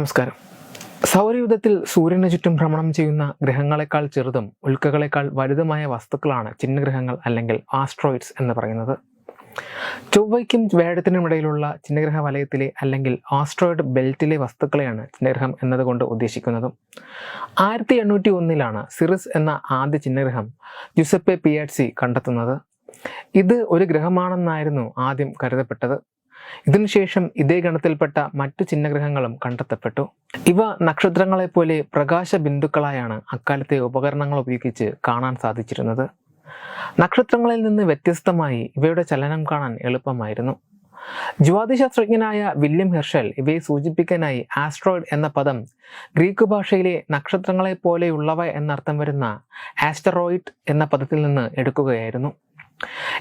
നമസ്കാരം. സൗരയുധത്തിൽ സൂര്യന് ചുറ്റും ഭ്രമണം ചെയ്യുന്ന ഗ്രഹങ്ങളെക്കാൾ ചെറുതും ഉൽക്കകളെക്കാൾ വലുതുമായ വസ്തുക്കളാണ് ചിഹ്നഗ്രഹങ്ങൾ അല്ലെങ്കിൽ ആസ്ട്രോയിഡ്സ് എന്ന് പറയുന്നത്. ചൊവ്വയ്ക്കും വ്യാഴത്തിനും ഇടയിലുള്ള ചിഹ്നഗ്രഹ വലയത്തിലെ അല്ലെങ്കിൽ ആസ്ട്രോയിഡ് ബെൽറ്റിലെ വസ്തുക്കളെയാണ് ചിഹ്നഗ്രഹം എന്നതുകൊണ്ട് ഉദ്ദേശിക്കുന്നതും. ആയിരത്തി എണ്ണൂറ്റി ഒന്നിലാണ് സിറിസ് എന്ന ആദ്യ ചിഹ്നഗ്രഹം ജുസപ്പെ പിയാറ്റ്സി കണ്ടെത്തുന്നത്. ഇത് ഒരു ഗ്രഹമാണെന്നായിരുന്നു ആദ്യം കരുതപ്പെട്ടത്. ഇതിനുശേഷം ഇതേ ഗണത്തിൽപ്പെട്ട മറ്റു ചിഹ്നഗ്രഹങ്ങളും കണ്ടെത്തപ്പെട്ടു. ഇവ നക്ഷത്രങ്ങളെപ്പോലെ പ്രകാശ ബിന്ദുക്കളായാണ് അക്കാലത്തെ ഉപകരണങ്ങൾ ഉപയോഗിച്ച് കാണാൻ സാധിച്ചിരുന്നത്. നക്ഷത്രങ്ങളിൽ നിന്ന് വ്യത്യസ്തമായി ഇവയുടെ ചലനം കാണാൻ എളുപ്പമായിരുന്നു. ജ്യോതിശാസ്ത്രജ്ഞനായ വില്യം ഹെർഷൽ ഇവയെ സൂചിപ്പിക്കാനായി ആസ്ട്രോയിഡ് എന്ന പദം ഗ്രീക്ക് ഭാഷയിലെ നക്ഷത്രങ്ങളെ പോലെയുള്ളവ എന്നർത്ഥം വരുന്ന ആസ്റ്ററോയിഡ് എന്ന പദത്തിൽ നിന്ന് എടുക്കുകയായിരുന്നു.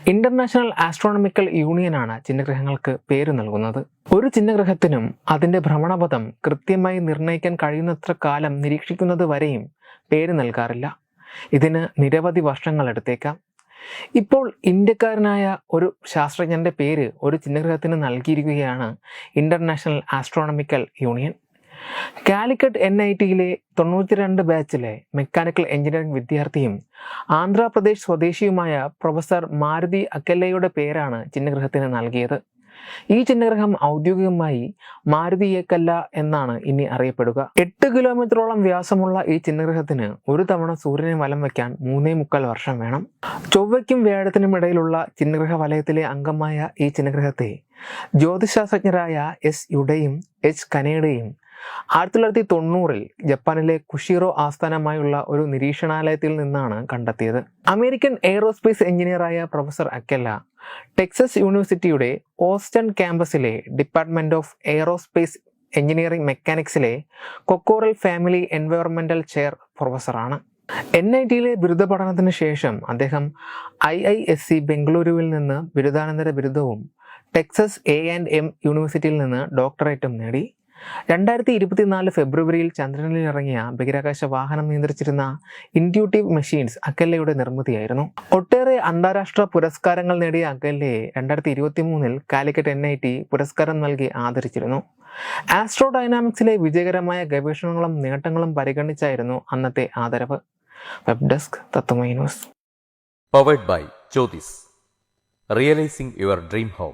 ഇന്റർനാഷണൽ ആസ്ട്രോണമിക്കൽ യൂണിയനാണ് ചിഹ്നഗ്രഹങ്ങൾക്ക് പേര് നൽകുന്നത്. ഒരു ചിഹ്നഗ്രഹത്തിനും അതിന്റെ ഭ്രമണപഥം കൃത്യമായി നിർണയിക്കാൻ കഴിയുന്നത്ര കാലം നിരീക്ഷിക്കുന്നത് വരെയും പേര് നൽകാറില്ല. ഇതിന് നിരവധി വർഷങ്ങൾ എടുത്തേക്കാം. ഇപ്പോൾ ഇന്ത്യക്കാരനായ ഒരു ശാസ്ത്രജ്ഞന്റെ പേര് ഒരു ചിഹ്നഗ്രഹത്തിന് നൽകിയിരിക്കുകയാണ് International Astronomical Union Calicut N I ടിയിലെ തൊണ്ണൂറ്റി രണ്ട് ബാച്ചിലെ മെക്കാനിക്കൽ എഞ്ചിനീയറിംഗ് വിദ്യാർത്ഥിയും ആന്ധ്രാപ്രദേശ് സ്വദേശിയുമായ പ്രൊഫസർ മാരുതി അക്കല്ലയുടെ പേരാണ് ചിഹ്നഗ്രഹത്തിന് നൽകിയത്. ഈ ചിഹ്നഗ്രഹം ഔദ്യോഗികമായി മാരുതിയേക്കല്ല എന്നാണ് ഇനി അറിയപ്പെടുക. എട്ട് കിലോമീറ്ററോളം വ്യാസമുള്ള ഈ ചിഹ്നഗ്രഹത്തിന് ഒരു തവണ സൂര്യനെ വലം വയ്ക്കാൻ മൂന്നേ മുക്കാൽ വർഷം വേണം. ചൊവ്വയ്ക്കും വ്യാഴത്തിനും ഇടയിലുള്ള ചിഹ്നഗ്രഹ വലയത്തിലെ അംഗമായ ഈ ചിഹ്നഗ്രഹത്തെ ജ്യോതിശാസ്ത്രജ്ഞരായ എസ് യുടെയും എച്ച് കനേഡയും ആയിരത്തി തൊള്ളായിരത്തി തൊണ്ണൂറിൽ ജപ്പാനിലെ കുഷിറോ ആസ്ഥാനമായുള്ള ഒരു നിരീക്ഷണാലയത്തിൽ നിന്നാണ് കണ്ടെത്തിയത്. അമേരിക്കൻ എയ്റോസ്പേസ് എഞ്ചിനീയറായ പ്രൊഫസർ അക്കല്ല ടെക്സസ് യൂണിവേഴ്സിറ്റിയുടെ ഓസ്റ്റൺ ക്യാമ്പസിലെ ഡിപ്പാർട്ട്മെന്റ് ഓഫ് എയ്റോസ്പേസ് എഞ്ചിനീയറിംഗ് മെക്കാനിക്സിലെ കൊക്കോറൽ ഫാമിലി എൻവയോൺമെന്റൽ ചെയർ പ്രൊഫസറാണ്. എൻ ഐ ടിയിലെ ബിരുദ പഠനത്തിന് ശേഷം അദ്ദേഹം ഐ ഐ എസ് സി ബംഗളൂരുവിൽ നിന്ന് ബിരുദാനന്തര ബിരുദവും ടെക്സസ് എ ആൻഡ് എം യൂണിവേഴ്സിറ്റിയിൽ നിന്ന് ഡോക്ടറേറ്റും നേടി. രണ്ടായിരത്തി ഇരുപത്തിനാല് ഫെബ്രുവരിയിൽ ചന്ദ്രനിൽ ഇറങ്ങിയ ബഹിരാകാശ വാഹനം നിയന്ത്രിച്ചിരുന്ന ഇൻഡ്യൂട്ടീവ് മെഷീൻസ് അക്കല്ലയുടെ നിർമ്മിതിയായിരുന്നു. ഒട്ടേറെ അന്താരാഷ്ട്ര പുരസ്കാരങ്ങൾ നേടിയ അക്കല്ലയെ രണ്ടായിരത്തി ഇരുപത്തി മൂന്നിൽ കാലിക്കറ്റ് എൻ ഐ ടി പുരസ്കാരം നൽകി ആദരിച്ചിരുന്നു. ആസ്ട്രോ ഡൈനാമിക്സിലെ വിജയകരമായ ഗവേഷണങ്ങളും നേട്ടങ്ങളും പരിഗണിച്ചായിരുന്നു അന്നത്തെ ആദരവ്. Web desk Tatvamayi powered by Jyothis realising your dream home